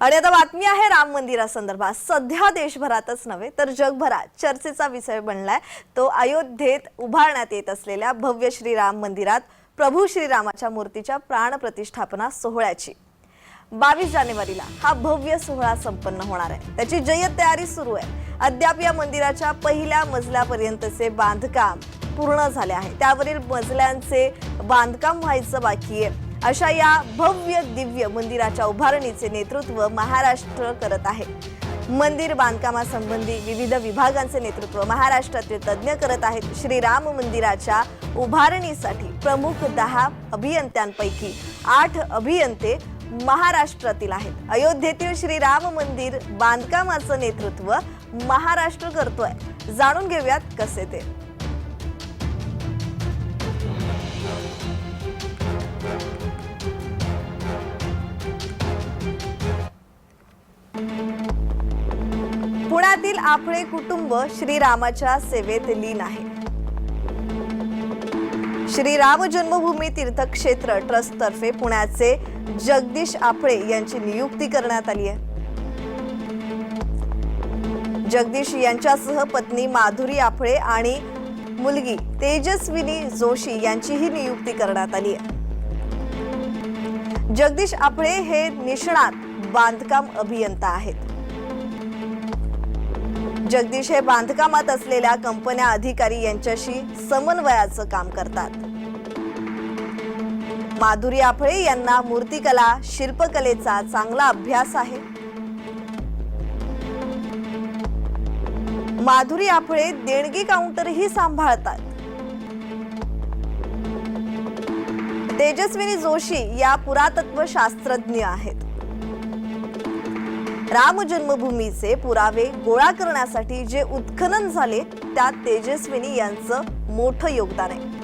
आणि आता बातमी आहे राम मंदिरासंदर्भात सध्या देशभरातच नव्हे तर जगभरात चर्चेचा विषय बनलाय. तो अयोध्येत उभारण्यात येत असलेल्या भव्य श्रीराम मंदिरात प्रभू श्रीरामाच्या मूर्तीच्या प्राण प्रतिष्ठापना सोहळ्याची. बावीस जानेवारीला हा भव्य सोहळा संपन्न होणार आहे. त्याची जय्यत तयारी सुरू आहे. अद्याप या मंदिराच्या पहिल्या मजल्यापर्यंतचे बांधकाम पूर्ण झाले आहे. त्यावरील मजल्यांचे बांधकाम व्हायचं बाकी आहे. अशा या भव्य दिव्य मंदिराच्या उभारणीचे नेतृत्व महाराष्ट्र करत आहे. मंदिर बांधकामासंबंधी विविध विभागांचे नेतृत्व महाराष्ट्रातील तज्ज्ञ करत आहेत. श्रीराम मंदिराच्या उभारणीसाठी प्रमुख दहा अभियंत्यांपैकी आठ अभियंते महाराष्ट्रातील आहेत. अयोध्येतील श्रीराम मंदिर बांधकामाचं नेतृत्व महाराष्ट्र करतोय. जाणून घेऊयात कसे ते. पुण्यातील आफळे कुटुंब श्रीरामाच्या सेवेत लीन आहे. श्रीराम जन्मभूमी तीर्थक्षेत्र ट्रस्ट तर्फे पुण्याचे जगदीश आपळे यांची नियुक्ती करण्यात आली आहे. जगदीश यांच्यासह पत्नी माधुरी आपळे आणि मुलगी तेजस्विनी जोशी यांचीही नियुक्ती करण्यात आली आहे. जगदीश आपळे हे निष्णात बांधकाम अभियंता आहेत. जगदीश हे बांधकामात असलेल्या कंपन्या अधिकारी यांच्याशी समन्वयाचं काम करतात. माधुरी आफळे यांना मूर्तिकला शिल्पकलेचा चांगला अभ्यास आहे. माधुरी आफळे देणगी काउंटरही सांभाळतात. तेजस्विनी जोशी या पुरातत्व शास्त्रज्ञ आहेत. राम जन्मभूमीचे पुरावे गोळा करण्यासाठी जे उत्खनन झाले त्यात तेजस्विनी यांचं मोठं योगदान आहे.